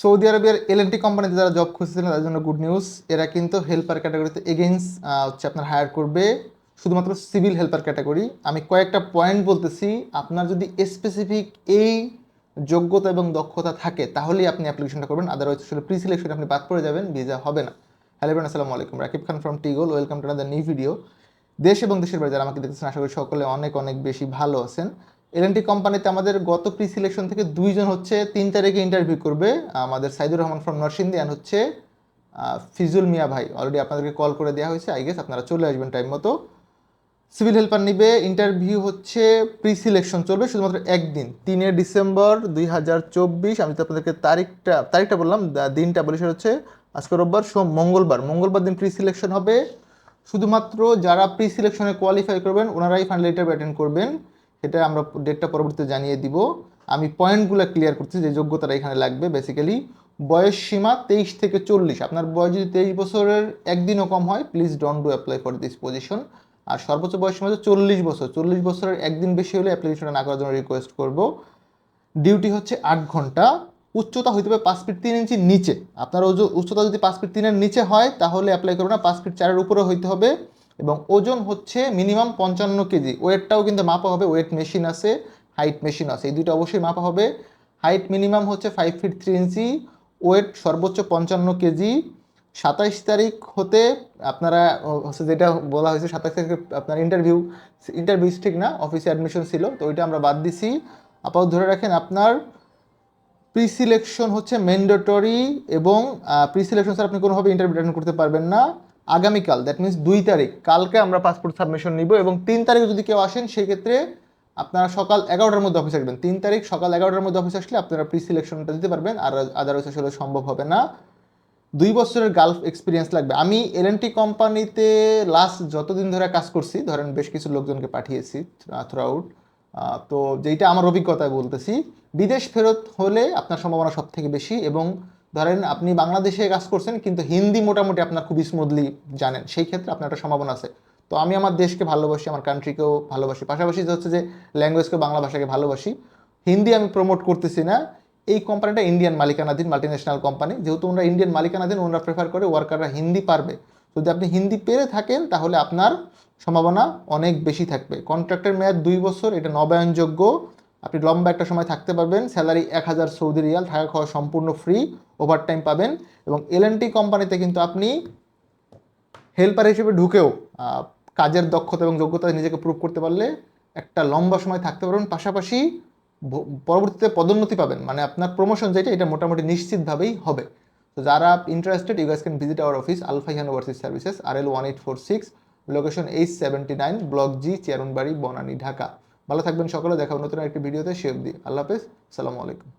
Saudi আরবের L&T কোম্পানিতে যারা জব খুঁজছিলেন তাদের জন্য গুড নিউজ এরা কিন্তু হেল্পার ক্যাটাগরিতে এগেইনস হচ্ছে আপনার হায়ার করবে শুধুমাত্র সিভিল হেল্পার ক্যাটাগরি আমি কয়েকটা পয়েন্ট বলতেছি, আপনার যদি স্পেসিফিক এই যোগ্যতা এবং দক্ষতা থাকে, তাহলেই আপনি অ্যাপ্লিকেশনটা করবেন। আদারওয়াইজ আসলে প্রি সিলেকশনে আপনি বাদ পড়ে যাবেন ভিসা হবে না। হ্যালো আসসালামু আলাইকুম। Rakib Khan from টিগোল welcome to another new video দেশ এবং দেশের বাইরে যারা আমাকে দেখতেছেন, আশা করি সকলে অনেক অনেক বেশি ভালো আছেন। এলএনটি কোম্পানিতে আমাদের গত প্রি সিলেকশন থেকে দুইজন হচ্ছে তিন তারিখে ইন্টারভিউ করবে। আমাদের সাইদুর রহমান ফ্রম নরসিংদী অ্যান্ড হচ্ছে ফিজুল মিয়া ভাই। অলরেডি আপনাদেরকে কল করে দেওয়া হয়েছে। আই গেস আপনারা চলে আসবেন টাইম মতো। সিভিল হেল্পার নিবে ইন্টারভিউ হচ্ছে প্রি সিলেকশন চলবে শুধুমাত্র একদিন। তিনে ডিসেম্বর দুই হাজার চব্বিশ, আমি তো আপনাদেরকে তারিখটা তারিখটা বললাম দিনটা বলি হচ্ছে আজকে রোববার, সোম, মঙ্গলবার। মঙ্গলবার দিন প্রি সিলেকশন হবে। শুধুমাত্র যারা প্রি সিলেকশনে কোয়ালিফাই করবেন, ওনারাই ফাইনাল ইন্টারভিউ অ্যাটেন্ড করবেন। সেটা আমরা ডেটটা পরবর্তীতে জানিয়ে দিব। আমি পয়েন্টগুলো ক্লিয়ার করছি যে যোগ্যতাটা এখানে লাগবে বেসিক্যালি বয়স সীমা তেইশ থেকে চল্লিশ। আপনার বয়স যদি তেইশ বছরের একদিনও কম হয় please don't do apply for this position আর সর্বোচ্চ বয়স সীমা হচ্ছে চল্লিশ বছর। চল্লিশ বছরের একদিন বেশি হলে অ্যাপ্লিকেশনটা না করার জন্য রিকোয়েস্ট করব। ডিউটি হচ্ছে আট ঘণ্টা। উচ্চতা হইতে হবে পাঁচ ফিট তিন ইঞ্চির নিচে। আপনার উচ্চতা যদি পাঁচ ফিট তিনের নিচে হয়, তাহলে অ্যাপ্লাই করবে না। পাঁচ ফিট চারের উপরে হইতে হবে। এবং ওজন হচ্ছে মিনিমাম পঞ্চান্ন কেজি। ওয়েটটাও কিন্তু মাপা হবে, ওয়েট মেশিন আছে, হাইট মেশিন আছে। এই দুটো অবশ্যই মাপা হবে। হাইট মিনিমাম হচ্ছে five feet three inch weight সর্বোচ্চ পঞ্চান্ন কেজি। সাতাইশ তারিখ হতে আপনারা, হচ্ছে যেটা বলা হয়েছে, সাতাইশ তারিখে আপনার ইন্টারভিউ ইন্টারভিউ ঠিক না অফিসে অ্যাডমিশন ছিল, তো ওইটা আমরা বাদ দিছি। আপাতত ধরে রাখেন আপনার প্রি সিলেকশন হচ্ছে ম্যান্ডেটরি এবং প্রি সিলেকশন স্যার আপনি কোনোভাবে ইন্টারভিউ অ্যাটেন্ড করতে পারবেন না। আগামীকাল দ্যাট মিনস দুই তারিখ, কালকে আমরা পাসপোর্ট সাবমিশন নিব এবং তিন তারিখে যদি কেউ আসেন সেক্ষেত্রে আপনারা সকাল এগারোটার মধ্যে অফিসে আসবেন। তিন তারিখ সকাল এগারোটার মধ্যে অফিসে আসলে আপনারা প্রি সিলেকশনটা দিতে পারবেন, আর আদারওয়াইজ আসলে সম্ভব হবে না। দুই বছরের গালফ এক্সপিরিয়েন্স লাগবে। আমি এলএনটি কোম্পানিতে লাস্ট যতদিন ধরে কাজ করছি, ধরেন বেশ কিছু লোকজনকে পাঠিয়েছি থ্রু আউট তো যেইটা আমার অভিজ্ঞতায় বলতেছি, বিদেশ ফেরত হলে আপনার সম্ভাবনা সব থেকে বেশি এবং ধরেন আপনি বাংলাদেশে কাজ করছেন, কিন্তু হিন্দি মোটামুটি আপনার খুবই স্মুথলি জানেন। সেই ক্ষেত্রে আপনার একটা সম্ভাবনা আছে। তো আমি আমার দেশকে ভালোবাসি, আমার কান্ট্রিকেও ভালোবাসি। পাশাপাশি হচ্ছে যে ল্যাঙ্গুয়েজকে বাংলা ভাষাকে ভালোবাসি। হিন্দি আমি প্রমোট করতেছি না। এই কোম্পানিটা ইন্ডিয়ান মালিকানাধীন মাল্টিন্যাশনাল কোম্পানি যেহেতু ওনারা ইন্ডিয়ান মালিকানাধীন, ওনারা প্রেফার করে ওয়ার্কাররা হিন্দি পারবে। যদি আপনি হিন্দি পেরে থাকেন, তাহলে আপনার সম্ভাবনা অনেক বেশি থাকবে। কন্ট্রাক্টের মেয়াদ দুই বছর, এটা নবায়নযোগ্য আপনি লম্বা একটা সময় থাকতে পারবেন, স্যালারি এক হাজার সৌদি রিয়াল, থাকা খাওয়া সম্পূর্ণ ফ্রি ওভার টাইম পাবেন এবং এলএনটি কোম্পানিতে কিন্তু আপনি হেল্পার হিসেবে ঢুকেও কাজের দক্ষতা এবং যোগ্যতা নিজেকে প্রুভ করতে পারলে একটা লম্বা সময় থাকতে পারবেন। পাশাপাশি পরবর্তীতে পদোন্নতি পাবেন মানে আপনার প্রমোশন যেটা, এটা মোটামুটি নিশ্চিতভাবেই হবে। তো যারা interested you guys can visit our office Alfaihan overseas services R L one eight four six location H seventy nine block G Chairmanbari Banani Dhaka ভালো থাকবেন সকলে দেখা নতুন একটি ভিডিওতে সে অবধি আল্লাহ হাফেজ সালামু আলাইকুম।